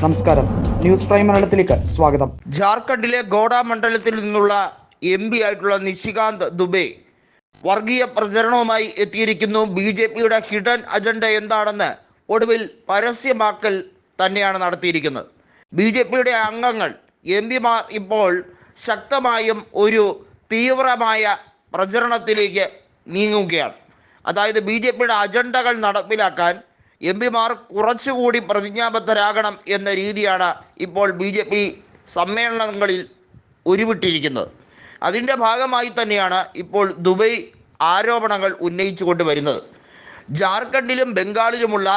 നമസ്കാരം. News prime മലയാളത്തിലേക്ക് സ്വാഗതം. ജാർഖണ്ഡിലെ ഗോഡ മണ്ഡലത്തിൽ നിന്നുള്ള എം പി ആയിട്ടുള്ള നിശികാന്ത് ദുബെ വർഗീയ പ്രചരണവുമായി എത്തിയിരിക്കുന്നു. ബി ജെ പിയുടെ ഹിഡൻ അജണ്ട എന്താണെന്ന് ഒടുവിൽ പരസ്യമാക്കൽ തന്നെയാണ് നടത്തിയിരിക്കുന്നത്. ബി ജെ പിയുടെ അംഗങ്ങൾ എം പിമാർ ഇപ്പോൾ ശക്തമായും ഒരു തീവ്രമായ പ്രചരണത്തിലേക്ക് നീങ്ങുകയാണ്. അതായത് ബി ജെ പിയുടെ അജണ്ടകൾ നടപ്പിലാക്കാൻ എം പിമാർ കുറച്ചുകൂടി പ്രതിജ്ഞാബദ്ധരാകണം എന്ന രീതിയാണ് ഇപ്പോൾ ബി ജെ പി സമ്മേളനങ്ങളിൽ ഉരുവിട്ടിരിക്കുന്നത്. അതിന്റെ ഭാഗമായി തന്നെയാണ് ഇപ്പോൾ ദുബൈ ആരോപണങ്ങൾ ഉന്നയിച്ചു കൊണ്ടുവരുന്നത് ജാർഖണ്ഡിലും ബംഗാളിലുമുള്ള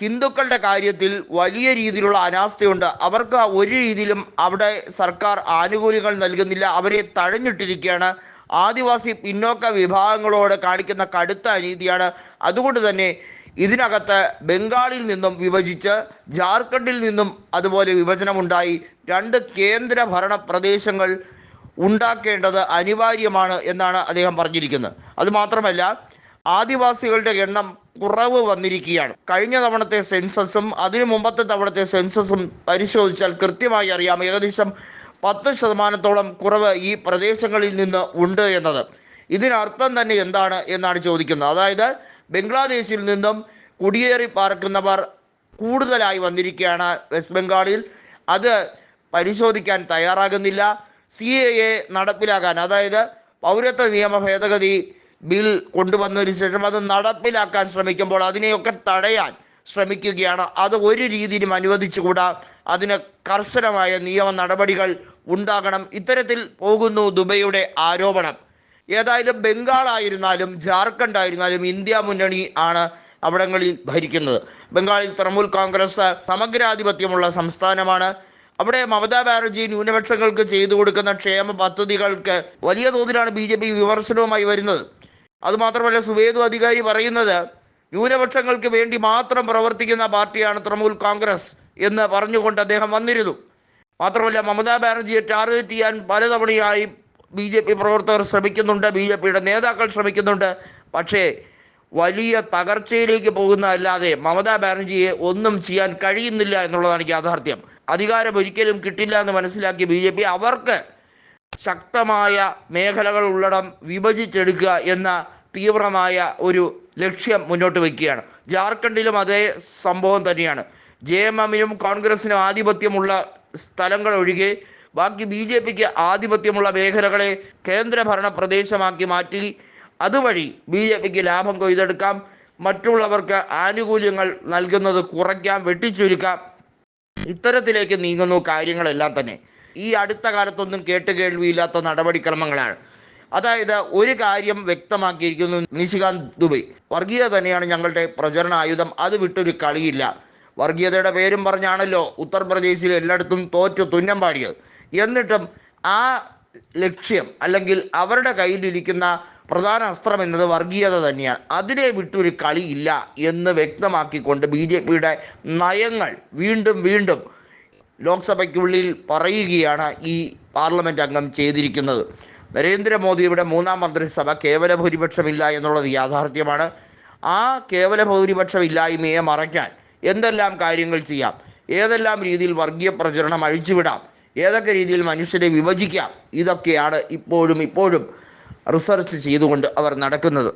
ഹിന്ദുക്കളുടെ കാര്യത്തിൽ വലിയ രീതിയിലുള്ള അനാസ്ഥയുണ്ട്. അവർക്ക് ഒരു രീതിയിലും അവിടെ സർക്കാർ ആനുകൂല്യങ്ങൾ നൽകുന്നില്ല. അവരെ തഴഞ്ഞിട്ടിരിക്കുകയാണ്. ആദിവാസി പിന്നോക്ക വിഭാഗങ്ങളോട് കാണിക്കുന്ന കടുത്ത അനീതിയാണ്. അതുകൊണ്ട് തന്നെ ഇതിനകത്ത് ബംഗാളിൽ നിന്നും വിഭജിച്ച് ജാർഖണ്ഡിൽ നിന്നും അതുപോലെ വിഭജനമുണ്ടായി. രണ്ട് കേന്ദ്ര ഭരണ പ്രദേശങ്ങൾ ഉണ്ടാക്കേണ്ടത് അനിവാര്യമാണ് എന്നാണ് അദ്ദേഹം പറഞ്ഞിരിക്കുന്നത്. അതുമാത്രമല്ല ആദിവാസികളുടെ എണ്ണം കുറവ് വന്നിരിക്കുകയാണ്. കഴിഞ്ഞ തവണത്തെ സെൻസസും അതിനു മുമ്പത്തെ തവണത്തെ സെൻസസും പരിശോധിച്ചാൽ കൃത്യമായി അറിയാം ഏകദേശം പത്ത് ശതമാനത്തോളം കുറവ് ഈ പ്രദേശങ്ങളിൽ നിന്ന് ഉണ്ട് എന്നത്. ഇതിനർത്ഥം തന്നെ എന്താണ് എന്നാണ് ചോദിക്കുന്നത്. അതായത് ബംഗ്ലാദേശിൽ നിന്നും കുടിയേറി പാർക്കുന്നവർ കൂടുതലായി വന്നിരിക്കുകയാണ് വെസ്റ്റ് ബംഗാളിൽ. അത് പരിശോധിക്കാൻ തയ്യാറാകുന്നില്ല. സി എ എ നടപ്പിലാക്കാൻ അതായത് പൗരത്വ നിയമ ഭേദഗതി ബിൽ കൊണ്ടുവന്നതിന് ശേഷം അത് നടപ്പിലാക്കാൻ ശ്രമിക്കുമ്പോൾ അതിനെയൊക്കെ തടയാൻ ശ്രമിക്കുകയാണ്. അത് ഒരു രീതിയിലും അനുവദിച്ചുകൂടാ. അതിന് കർശനമായ നിയമ നടപടികൾ ഉണ്ടാകണം. ഇത്തരത്തിൽ പോകുന്നു ദുബൈയുടെ ആരോപണം. ഏതായാലും ബംഗാൾ ആയിരുന്നാലും ജാർഖണ്ഡ് ആയിരുന്നാലും ഇന്ത്യ മുന്നണി ആണ് അവിടങ്ങളിൽ ഭരിക്കുന്നത്. ബംഗാളിൽ തൃണമൂൽ കോൺഗ്രസ് സമഗ്രാധിപത്യമുള്ള സംസ്ഥാനമാണ്. അവിടെ മമതാ ബാനർജി ന്യൂനപക്ഷങ്ങൾക്ക് ചെയ്തു കൊടുക്കുന്ന ക്ഷേമ പദ്ധതികൾക്ക് വലിയ തോതിലാണ് ബി ജെ പി വിമർശനവുമായി വരുന്നത്. അതുമാത്രമല്ല സുവേദു അധികാരി പറയുന്നത് ന്യൂനപക്ഷങ്ങൾക്ക് വേണ്ടി മാത്രം പ്രവർത്തിക്കുന്ന പാർട്ടിയാണ് തൃണമൂൽ കോൺഗ്രസ് എന്ന് പറഞ്ഞുകൊണ്ട് അദ്ദേഹം വന്നിരുന്നു. മാത്രമല്ല മമതാ ബാനർജിയെ ടാർഗറ്റ് ചെയ്യാൻ പലതവണയായി ബി ജെ പി പ്രവർത്തകർ ശ്രമിക്കുന്നുണ്ട് ബി ജെ പിയുടെ നേതാക്കൾ ശ്രമിക്കുന്നുണ്ട്. പക്ഷേ വലിയ തകർച്ചയിലേക്ക് പോകുന്ന അല്ലാതെ മമതാ ബാനർജിയെ ഒന്നും ചെയ്യാൻ കഴിയുന്നില്ല എന്നുള്ളതാണ് യാഥാർത്ഥ്യം. അധികാരം ഒരിക്കലും കിട്ടില്ല എന്ന് മനസ്സിലാക്കി ബി ജെ പി അവർക്ക് ശക്തമായ മേഖലകൾ ഉള്ളടം വിഭജിച്ചെടുക്കുക എന്ന തീവ്രമായ ഒരു ലക്ഷ്യം മുന്നോട്ട് വയ്ക്കുകയാണ് ജാർഖണ്ഡിലും അതേ സംഭവം തന്നെയാണ്. ജെ എം എമ്മിനും കോൺഗ്രസിനും ആധിപത്യമുള്ള സ്ഥലങ്ങൾ ഒഴികെ ബാക്കി ബി ജെ പിക്ക് ആധിപത്യമുള്ള മേഖലകളെ കേന്ദ്രഭരണ പ്രദേശമാക്കി മാറ്റി. അതുവഴി ബി ജെ പിക്ക് ലാഭം കൊയ്തെടുക്കാം. മറ്റുള്ളവർക്ക് ആനുകൂല്യങ്ങൾ നൽകുന്നത് കുറയ്ക്കാം വെട്ടിച്ചുരുക്കാം. ഇത്തരത്തിലേക്ക് നീങ്ങുന്നു കാര്യങ്ങളെല്ലാം തന്നെ. ഈ അടുത്ത കാലത്തൊന്നും കേട്ട് കേൾവിയില്ലാത്ത നടപടിക്രമങ്ങളാണ്. അതായത് ഒരു കാര്യം വ്യക്തമാക്കിയിരിക്കുന്നു നിശികാന്ത് ദുബൈ. വർഗീയത തന്നെയാണ് ഞങ്ങളുടെ പ്രചരണ ആയുധം. അത് വിട്ടൊരു കളിയില്ല. വർഗീയതയുടെ പേരും പറഞ്ഞാണല്ലോ ഉത്തർപ്രദേശിൽ എല്ലായിടത്തും തോറ്റു തുന്നം പാടിയത്. എന്നിട്ടും ആ ലക്ഷ്യം അല്ലെങ്കിൽ അവരുടെ കയ്യിലിരിക്കുന്ന പ്രധാന അസ്ത്രം എന്നത് വർഗീയത തന്നെയാണ്. അതിനെ വിട്ടൊരു കളിയില്ല എന്ന് വ്യക്തമാക്കിക്കൊണ്ട് ബി ജെ പിയുടെ നയങ്ങൾ വീണ്ടും വീണ്ടും ലോക്സഭയ്ക്കുള്ളിൽ പറയുകയാണ് ഈ പാർലമെന്റ് അംഗം ചെയ്തിരിക്കുന്നത്. നരേന്ദ്രമോദിയുടെ മൂന്നാം മന്ത്രിസഭ കേവല ഭൂരിപക്ഷമില്ല എന്നുള്ളത് യാഥാർത്ഥ്യമാണ്. ആ കേവല ഭൂരിപക്ഷമില്ലായ്മയെ മറയ്ക്കാൻ എന്തെല്ലാം കാര്യങ്ങൾ ചെയ്യാം? ഏതെല്ലാം രീതിയിൽ വർഗീയ പ്രചരണം അഴിച്ചുവിടാം? ഏതൊക്കെ രീതിയിൽ മനുഷ്യരെ വിഭജിക്കാം? ഇതൊക്കെയാണ് ഇപ്പോഴും ഇപ്പോഴും റിസർച്ച് ചെയ്തുകൊണ്ട് അവർ നടക്കുന്നത്.